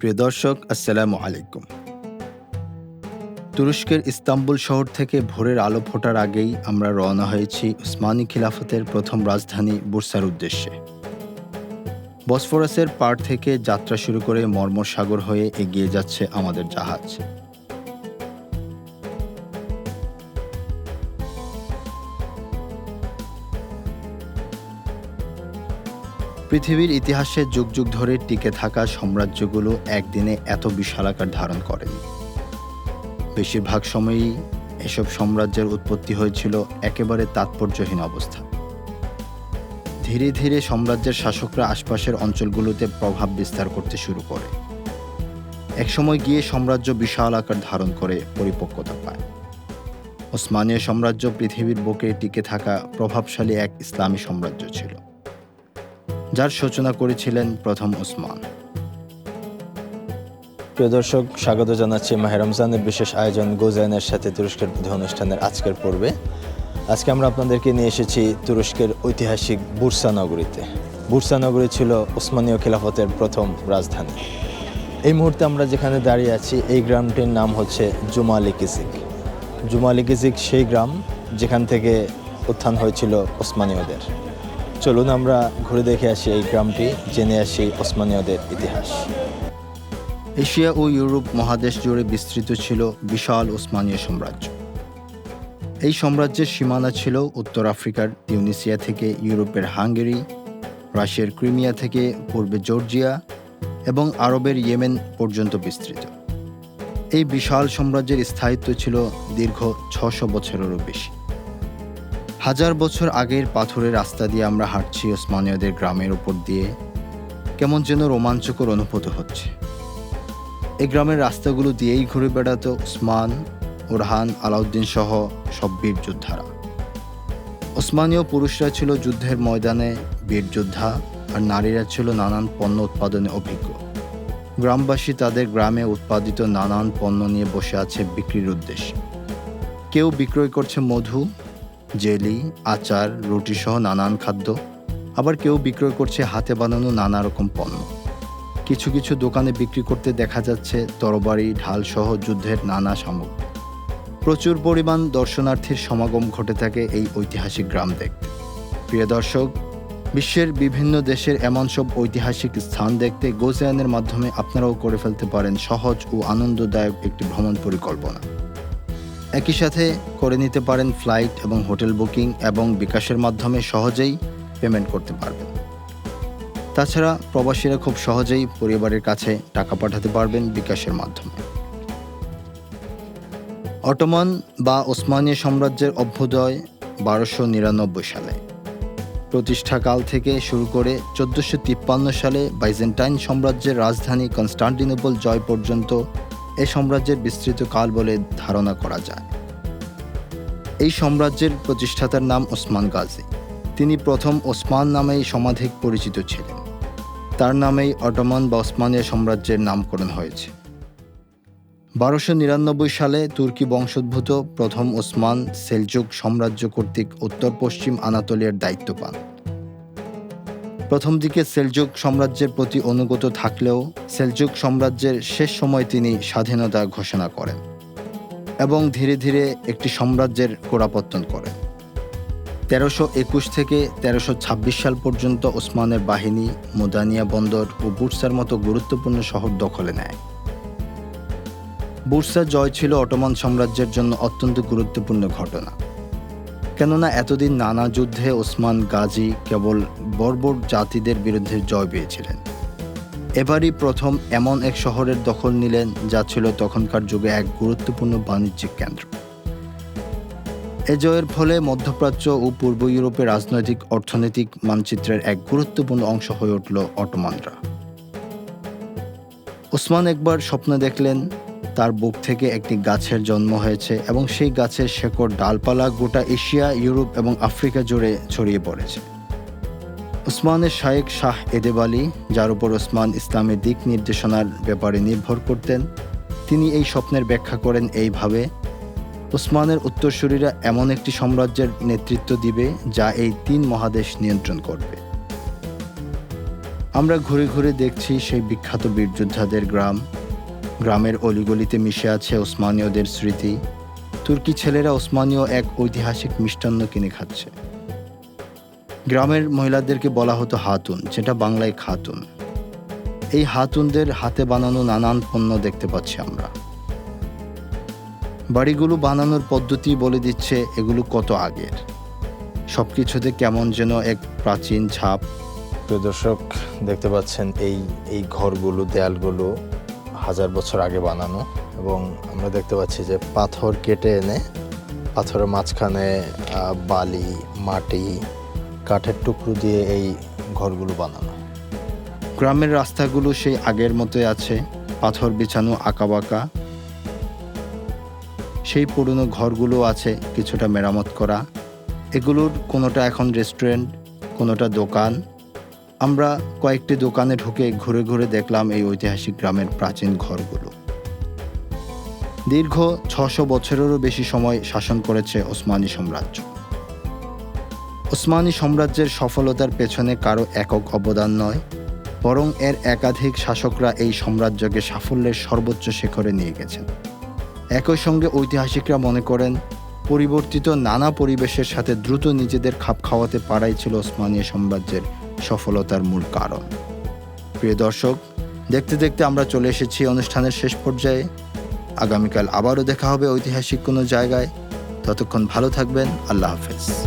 প্রিয় দর্শক, আসসালামু আলাইকুম। তুরস্কের ইস্তাম্বুল শহর থেকে ভোরের আলো ফোটার আগেই আমরা রওনা হয়েছি উসমানী খিলাফতের প্রথম রাজধানী বুরসার উদ্দেশ্যে। বসফরাসের পার থেকে যাত্রা শুরু করে মর্মসাগর হয়ে এগিয়ে যাচ্ছে আমাদের জাহাজ। পৃথিবীর ইতিহাসে যুগ যুগ ধরে টিকে থাকা সাম্রাজ্যগুলো একদিনে এত বিশালাকার ধারণ করেনি। বেশিরভাগ সময়ই এসব সাম্রাজ্যের উৎপত্তি হয়েছিল একেবারে তাৎপর্যহীন অবস্থা। ধীরে ধীরে সাম্রাজ্যের শাসকরা আশপাশের অঞ্চলগুলোতে প্রভাব বিস্তার করতে শুরু করে। একসময় গিয়ে সাম্রাজ্য বিশাল আকার ধারণ করে পরিপক্কতা পায়। ওসমানীয় সাম্রাজ্য পৃথিবীর বুকে টিকে থাকা প্রভাবশালী এক ইসলামী সাম্রাজ্য ছিল। যার সূচনা করেছিলেন প্রথম ওসমান। প্রিয় দর্শক, স্বাগত জানাচ্ছি মাহের রমজানের বিশেষ আয়োজন গোজাইনের সাথে তুরস্কের বিধি অনুষ্ঠানের আজকের পর্বে। আজকে আমরা আপনাদেরকে নিয়ে এসেছি তুরস্কের ঐতিহাসিক বুরসা নগরীতে। বুরসা নগরী ছিল ওসমানীয় খিলাফতের প্রথম রাজধানী। এই মুহূর্তে আমরা যেখানে দাঁড়িয়ে আছি, এই গ্রামটির নাম হচ্ছে জুমালি কিজিক জুমালি কিজিক সেই গ্রাম যেখান থেকে উত্থান হয়েছিল ওসমানীয়দের। চলুন আমরা ঘুরে দেখে আসি এই গ্রামটি, জেনে আসি ওসমানীয়দের ইতিহাস। এশিয়া ও ইউরোপ মহাদেশ জুড়ে বিস্তৃত ছিল বিশাল ওসমানীয় সাম্রাজ্য। এই সাম্রাজ্যের সীমানা ছিল উত্তর আফ্রিকার তিউনিসিয়া থেকে ইউরোপের হাঙ্গেরি, রাশিয়ার ক্রিমিয়া থেকে পূর্বে জর্জিয়া এবং আরবের ইয়েমেন পর্যন্ত বিস্তৃত। এই বিশাল সাম্রাজ্যের স্থায়িত্ব ছিল দীর্ঘ ছশো বছরেরও বেশি। হাজার বছর আগের পাথরের রাস্তা দিয়ে আমরা হাঁটছি ওসমানীয়দের গ্রামের উপর দিয়ে, কেমন যেন রোমাঞ্চকর অনুভূত হচ্ছে। এই গ্রামের রাস্তাগুলো দিয়েই ঘুরে বেড়াতো ওসমান, ওরহান, আলাউদ্দিন সহ সব বীর যোদ্ধারা। ওসমানীয় পুরুষরা ছিল যুদ্ধের ময়দানে বীর যোদ্ধা আর নারীরা ছিল নানান পণ্য উৎপাদনে অভিজ্ঞ। গ্রামবাসী তাদের গ্রামে উৎপাদিত নানান পণ্য নিয়ে বসে আছে বিক্রির উদ্দেশ্যে। কেউ বিক্রয় করছে মধু জেলি, আচার রুটি সহ নানান খাদ্য। আবার কেউ বিক্রয় করছে হাতে বানানো নানা রকম পণ্য। কিছু কিছু দোকানে বিক্রি করতে দেখা যাচ্ছে তরবারি ঢাল সহ যুদ্ধের নানা সামগ্রী। প্রচুর পরিমাণ দর্শনার্থীর সমাগম ঘটে থাকে এই ঐতিহাসিক গ্রাম দেখতে। প্রিয় দর্শক, বিশ্বের বিভিন্ন দেশের এমন সব ঐতিহাসিক স্থান দেখতে গোজায়নের মাধ্যমে আপনারাও করে ফেলতে পারেন সহজ ও আনন্দদায়ক একটি ভ্রমণ পরিকল্পনা। একই সাথে করে নিতে পারেন ফ্লাইট এবং হোটেল বুকিং এবং বিকাশের মাধ্যমে সহজেই পেমেন্ট করতে পারবেন। তাছাড়া প্রবাসীরা খুব সহজেই পরিবারের কাছে টাকা পাঠাতে পারবেন বিকাশের মাধ্যমে। অটোমান বা ওসমানীয় সাম্রাজ্যের অভ্যুদয় বারোশো নিরানব্বই সালে। প্রতিষ্ঠাকাল থেকে শুরু করে চোদ্দোশো তিপ্পান্ন সালে বাইজেন্টাইন সাম্রাজ্যের রাজধানী কনস্টান্টিনোপল জয় পর্যন্ত এই সাম্রাজ্যের বিস্তৃত কাল বলে ধারণা করা যায়। এই সাম্রাজ্যের প্রতিষ্ঠাতার নাম ওসমান গাজী। তিনি প্রথম ওসমান নামেই সমাধিক পরিচিত ছিলেন। তার নামেই অটোমান বা ওসমানীয় সাম্রাজ্যের নামকরণ হয়েছে। বারোশো নিরানব্বই সালে তুর্কি বংশোদ্ভূত প্রথম ওসমান সেলজুক সাম্রাজ্য কর্তৃক উত্তর পশ্চিম আনাতোলিয়ার দায়িত্ব পান। প্রথম দিকে সেলজুক সাম্রাজ্যের প্রতি অনুগত থাকলেও সেলজুক সাম্রাজ্যের শেষ সময় তিনি স্বাধীনতা ঘোষণা করেন এবং ধীরে ধীরে একটি সাম্রাজ্যের গোড়াপত্তন করেন। তেরোশো একুশ থেকে তেরোশো ছাব্বিশ সাল পর্যন্ত ওসমানের বাহিনী মুদানিয়া বন্দর ও বুরসার মতো গুরুত্বপূর্ণ শহর দখলে নেয়। বুরসা জয় ছিল অটোমান সাম্রাজ্যের জন্য অত্যন্ত গুরুত্বপূর্ণ ঘটনা। কেননা এতদিন নানা যুদ্ধে ওসমান গাজী কেবল বর্বর জাতিদের বিরুদ্ধে জয় পেয়েছিলেন। এবারই প্রথম এমন এক শহরের দখল নিলেন, যা ছিল তখনকার যুগে এক গুরুত্বপূর্ণ বাণিজ্যিক কেন্দ্র। এ জয়ের ফলে মধ্যপ্রাচ্য ও পূর্ব ইউরোপের রাজনৈতিক, অর্থনৈতিক মানচিত্রের এক গুরুত্বপূর্ণ অংশ হয়ে উঠল অটোমানরা। ওসমান একবার স্বপ্ন দেখলেন তার বুক থেকে একটি গাছের জন্ম হয়েছে এবং সেই গাছের শেকড় ডালপালা গোটা এশিয়া, ইউরোপ এবং আফ্রিকা জুড়ে ছড়িয়ে পড়েছে। ওসমানের শায়েক শাহ এদেব আলী যার উপর ওসমান ইসলামের দিক নির্দেশনার ব্যাপারে নির্ভর করতেন, তিনি এই স্বপ্নের ব্যাখ্যা করেন এইভাবে, ওসমানের উত্তরসূরিরা এমন একটি সাম্রাজ্যের নেতৃত্ব দিবে যা এই তিন মহাদেশ নিয়ন্ত্রণ করবে। আমরা ঘুরে ঘুরে দেখছি সেই বিখ্যাত বীরযোদ্ধাদের গ্রাম গ্রামের অলিগলিতে মিশে আছে ওসমানীয়দের স্মৃতি। তুর্কি ছেলেরা ওসমানীয় এক ঐতিহাসিক মিষ্টান্ন কিনে খাচ্ছে। গ্রামের মহিলাদেরকে বলা হতো হাতুন, যেটা বাংলায় খাতুন। এই হাতুনদের হাতে বানানো নানান পণ্য দেখতে পাচ্ছি আমরা। বাড়িগুলো বানানোর পদ্ধতি বলে দিচ্ছে এগুলো কত আগের। সব কিছুতে কেমন যেন এক প্রাচীন ছাপ। প্রিয় দর্শক, দেখতে পাচ্ছেন এই এই ঘরগুলো, দেয়ালগুলো। হাজার বছর আগে বানানো এবং আমরা দেখতে পাচ্ছি যে পাথর কেটে এনে, পাথরের মাঝখানে বালি, মাটি, কাঠের টুকরো দিয়ে এই ঘরগুলো বানানো। গ্রামের রাস্তাগুলো সেই আগের মতোই আছে, পাথর বিছানো আঁকাবাঁকা। সেই পুরনো ঘরগুলো আছে কিছুটা মেরামত করা। এগুলোর কোনোটা এখন রেস্টুরেন্ট, কোনোটা দোকান। আমরা কয়েকটি দোকানে ঢুকে ঘুরে ঘুরে দেখলাম এই ঐতিহাসিক গ্রামের প্রাচীন ঘরগুলো। দীর্ঘ ছশো বছরেরও বেশি সময় শাসন করেছে ওসমানী সাম্রাজ্য। ওসমানী সাম্রাজ্যের সফলতার পেছনে কারও একক অবদান নয়, বরং এর একাধিক শাসকরা এই সাম্রাজ্যকে সাফল্যের সর্বোচ্চ শিখরে নিয়ে গেছেন। একই সঙ্গে ঐতিহাসিকরা মনে করেন, পরিবর্তিত নানা পরিবেশের সাথে দ্রুত নিজেদের খাপ খাওয়াতে পারাই ছিল ওসমানীয় সাম্রাজ্যের সফলতার মূল কারণ। প্রিয় দর্শক, দেখতে দেখতে আমরা চলে এসেছি অনুষ্ঠানের শেষ পর্যায়ে। আগামীকাল আবারও দেখা হবে ঐতিহাসিক কোনো জায়গায়। ততক্ষণ ভালো থাকবেন, আল্লাহ হাফেজ।